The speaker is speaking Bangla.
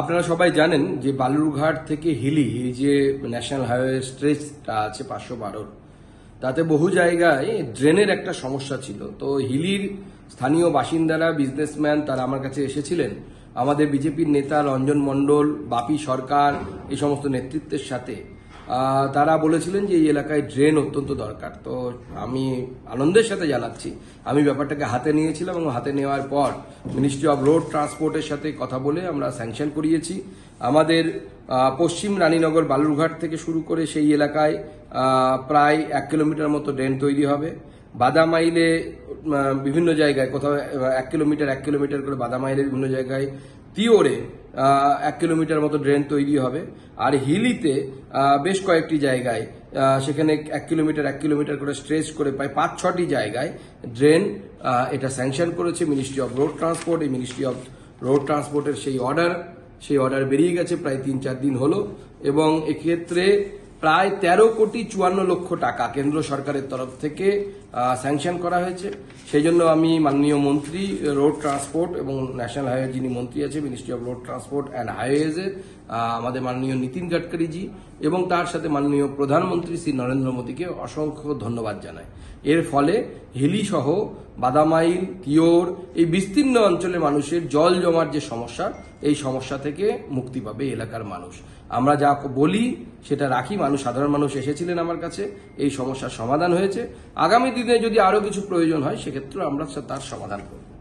আপনারা সবাই জানেন যে বালুরঘাট থেকে হিলি, এই যে ন্যাশনাল হাইওয়ে স্ট্রেচটা আছে পাঁচশো বারোর, তাতে বহু জায়গায় ড্রেনের একটা সমস্যা ছিল। তো হিলির স্থানীয় বাসিন্দারা, বিজনেসম্যান তারা আমার কাছে এসেছিলেন। আমাদের বিজেপির নেতা রঞ্জন মণ্ডল, বাপি সরকার, এই সমস্ত নেতৃত্বের সাথে। তারা বলেছিলেন যে এই এলাকায় ড্রেন অত্যন্ত দরকার। তো আমি আনন্দের সাথে জানাচ্ছি। আমি ব্যাপারটাকে হাতে নিয়েছিলাম এবং হাতে নেওয়ার পর মিনিস্ট্রি অফ রোড ট্রান্সপোর্টের সাথে কথা বলে আমরা স্যাংশন করিয়েছি। আমাদের পশ্চিম রানীনগর বালুরঘাট থেকে শুরু করে সেই এলাকায় প্রায় এক কিলোমিটার মতো ড্রেন তৈরি হবে। বাদামাইলে বিভিন্ন জায়গায় কোথাও এক কিলোমিটার এক কিলোমিটার করে বাদামাইলের বিভিন্ন জায়গায় তিওরে এক কিলোমিটার মতো ড্রেন তৈরি হবে। আর হিলিতে বেশ কয়েকটি জায়গায় সেখানে এক কিলোমিটার এক কিলোমিটার করে স্ট্রেচ করে প্রায় পাঁচ, ছটি জায়গায় ড্রেন এটা স্যাংশন করেছে মিনিস্ট্রি অফ রোড ট্রান্সপোর্ট এই মিনিস্ট্রি অফ রোড ট্রান্সপোর্টের সেই অর্ডার সেই অর্ডার বেরিয়ে গেছে, প্রায় তিন, চার দিন হলো। এবং এক্ষেত্রে প্রায় তেরো কোটি চুয়ান্ন লক্ষ টাকা কেন্দ্র সরকারের তরফ থেকে স্যাংশন করা হয়েছে। সেই জন্য আমি মাননীয় মন্ত্রী রোড ট্রান্সপোর্ট এবং ন্যাশনাল হাইওয়ে যিনি মন্ত্রী আছে ministry of road transport and হাইওয়েজে আমাদের মাননীয় নীতিন গাডকারিজি এবং তার সাথে মাননীয় প্রধানমন্ত্রী শ্রী নরেন্দ্র মোদীকে অসংখ্য ধন্যবাদ জানাই। এর ফলে হিলি সহ, বাদামাইল তিওর এই বিস্তীর্ণ অঞ্চলে মানুষের জল জমার যে সমস্যা, এই সমস্যা থেকে মুক্তি পাবে এলাকার মানুষ। আমরা যা বলি, সেটা রাখি। মানুষ, সাধারণ মানুষ এসেছিলেন আমার কাছে, এই সমস্যার সমাধান হয়েছে। আগামী দিনে যদি আরও কিছু প্রয়োজন হয়, সেক্ষেত্রে আমরা তার সমাধান করব।